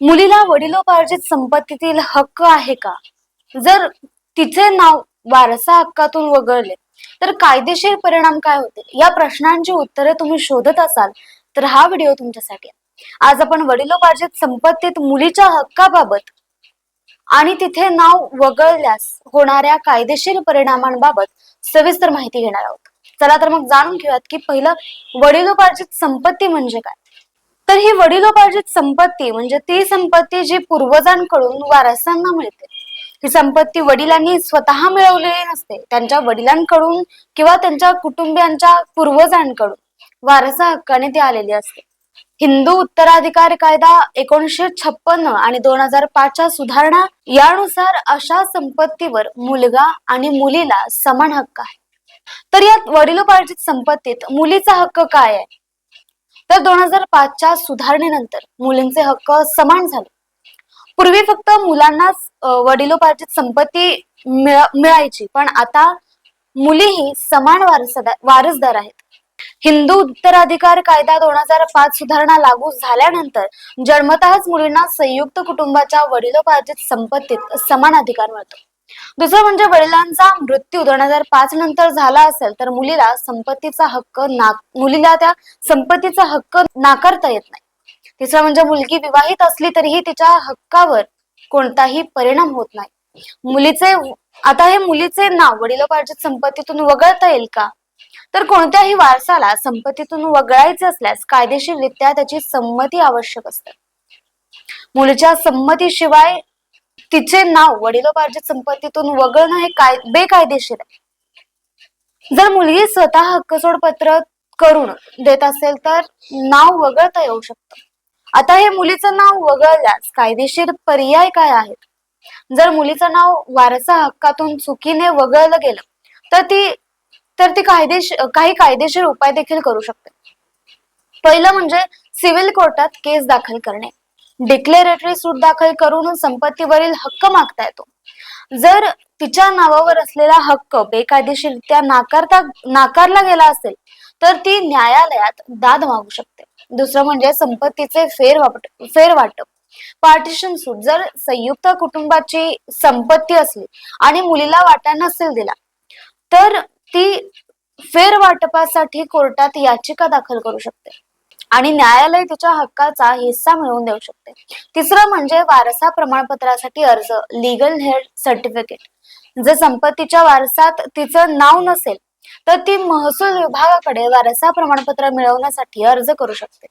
मुलीला वडिलोपार्जित संपत्तीतील हक्क आहे का? जर तिचे नाव वारसा हक्कातून वगळले तर कायदेशीर परिणाम काय होतील? या प्रश्नांची उत्तरे तुम्ही शोधत असाल तर हा व्हिडिओ तुमच्यासाठी आज आपण वडिलोपार्जित संपत्तीत मुलीच्या हक्काबाबत आणि तिथे नाव वगळल्यास होणाऱ्या कायदेशीर परिणामांबाबत सविस्तर माहिती घेणार आहोत. चला तर मग जाणून घेऊयात की पहिलं वडिलोपार्जित संपत्ती म्हणजे काय? तर ही वडिलोपार्जित संपत्ती म्हणजे ती संपत्ती जी पूर्वजांकडून वारसांना मिळते. ही संपत्ती वडिलांनी स्वतः मिळवलेली नसते. त्यांच्या वडिलांकडून किंवा त्यांच्या कुटुंबियांच्या पूर्वजांकडून वारसा हक्काने ती आलेली असते. हिंदू उत्तराधिकार कायदा एकोणीशे छप्पन्न आणि दोन हजार पाचच्या सुधारणा यानुसार अशा संपत्तीवर मुलगा आणि मुलीला समान हक्क आहे. तर यात वडिलोपार्जित संपत्तीत मुलीचा हक्क काय आहे? तर दोन हजार पाचच्या सुधारणेनंतर मुलींचे हक्क समान झाले. पूर्वी फक्त मुलांनाच वडिलोपार्जित संपत्ती मिळायची पण आता मुलीही समान वारसदार आहेत. हिंदू उत्तराधिकार कायदा दोन हजार पाच सुधारणा लागू झाल्यानंतर जन्मतःच मुलींना संयुक्त कुटुंबाच्या वडिलोपार्जित संपत्तीत समान अधिकार मिळतो. दुसरं म्हणजे वडिलांचा मृत्यू दोन हजार पाच नंतर झाला असेल तर मुलीला संपत्तीचा हक्क ना मुलीला त्या संपत्तीचा हक्क नाकारता येत नाही. तिसरं म्हणजे मुलगी विवाहित असली तरीही तिच्या हक्कावर कोणताही परिणाम होत नाही. मुलीचे आता हे मुलीचे नाव वडिलोपार्जित संपत्तीतून वगळता येईल का? तर कोणत्याही वारसाला संपत्तीतून वगळायचे असल्यास कायदेशीररित्या त्याची संमती आवश्यक असते. मुलीच्या संमतीशिवाय तिचे नाव वडिलोपार्जित संपत्तीतून वगळणं हे काय बेकायदेशीर आहे. जर मुलगी स्वतः हक्कसोड पत्र करून देत असेल तर नाव वगळता येऊ शकतं. आता हे मुलीचं नाव वगळल्यास कायदेशीर पर्याय काय आहेत? जर मुलीचं नाव वारसा हक्कातून चुकीने वगळलं गेलं तर ती तर ती कायदेशीर काही कायदेशीर उपाय देखील करू शकते. पहिलं म्हणजे सिव्हिल कोर्टात केस दाखल करणे. डिक्लेरेटरी सूट दाखल करून संपत्तीवरील हक्क मागता येतो. जर तिच्या नावावर असलेला हक्क बेकायदेशीरित्या नाकारता नाकारला गेला असेल तर ती न्यायालयात दाद मागू शकते. दुसरं म्हणजे संपत्तीचे फेर फेरवाटप. पार्टिशन सूट जर संयुक्त कुटुंबाची संपत्ती असली आणि मुलीला वाटा नसेल दिला तर ती फेरवाटपासाठी कोर्टात याचिका दाखल करू शकते. आणि न्यायालय तिच्या हक्काचा हिस्सा मिळवून देऊ शकते. तिसरं म्हणजे वारसा प्रमाणपत्रासाठी अर्ज लिगल हेअर सर्टिफिकेट जर संपत्तीच्या वारसात तिचं नाव नसेल तर ती महसूल विभागाकडे वारसा प्रमाणपत्र मिळवण्यासाठी अर्ज करू शकते.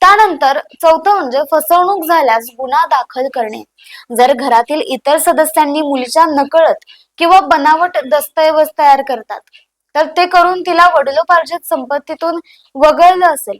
त्यानंतर चौथं म्हणजे फसवणूक झाल्यास गुन्हा दाखल करणे. जर घरातील इतर सदस्यांनी मुलीच्या नकळत किंवा बनावट दस्तऐवज तयार करतात तर ते करून तिला वडिलोपार्जित संपत्तीतून वगळलं असेल.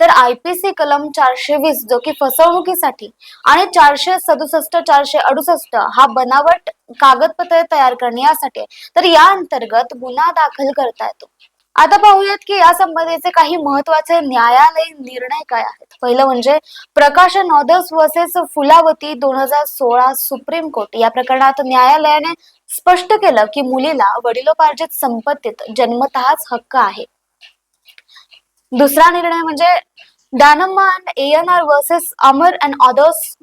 तर आयपीसी कलम चारशे वीस जो की फसवणुकीसाठी आणि चारशे सदुसष्ट चारशे अडुसष्ट हा बनावट कागदपत्रे तयार करणे यासाठी तर या अंतर्गत गुन्हा दाखल करता येतो. आता पाहूयात की या संबंधीचे काही महत्त्वाचे न्यायालयीन निर्णय काय आहेत? पहिलं म्हणजे प्रकाशन ऑर्डर्स वर्सेस फुलावती दोन हजार सोळा सुप्रीम कोर्ट. या प्रकरणात न्यायालयाने स्पष्ट केलं की मुलीला वडिलोपार्जित संपत्तीत जन्मतःच हक्क आहे. दुसरा निर्णय म्हणजे Danamma and A N R versus Amar and others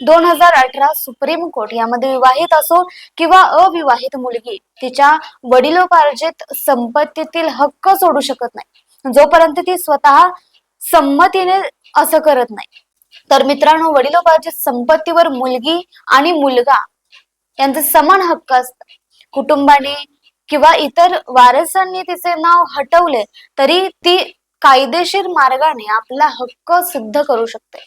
दोन हजार अठरा सुप्रीम कोर्ट यामध्ये विवाहित असो किंवा अविवाहित मुलगी तिच्या वडिलोपार्जित संपत्तीतील हक्क सोडू शकत नाही. जोपर्यंत ती स्वतः संमतीने असं करत नाही. तर मित्रांनो वडिलोपार्जित संपत्तीवर मुलगी आणि मुलगा यांचे समान हक्क असतात. कुटुंबाने किंवा इतर वारसांनी तिचे नाव हटवले तरी ती कायदेशीर मार्गाने आपला हक्क सिद्ध करू शकते.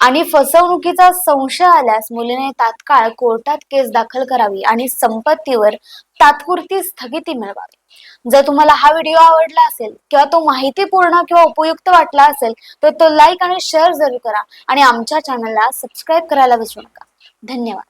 आणि फसवणुकीचा संशय आल्यास मुलीने तात्काळ कोर्टात केस दाखल करावी आणि संपत्तीवर तात्पुरती स्थगिती मिळवावी. जर तुम्हाला हा व्हिडिओ आवडला असेल किंवा तो माहितीपूर्ण किंवा उपयुक्त वाटला असेल तर तो लाईक आणि शेअर जरूर करा आणि आमच्या चॅनलला सबस्क्राईब करायला विसरू नका. धन्यवाद.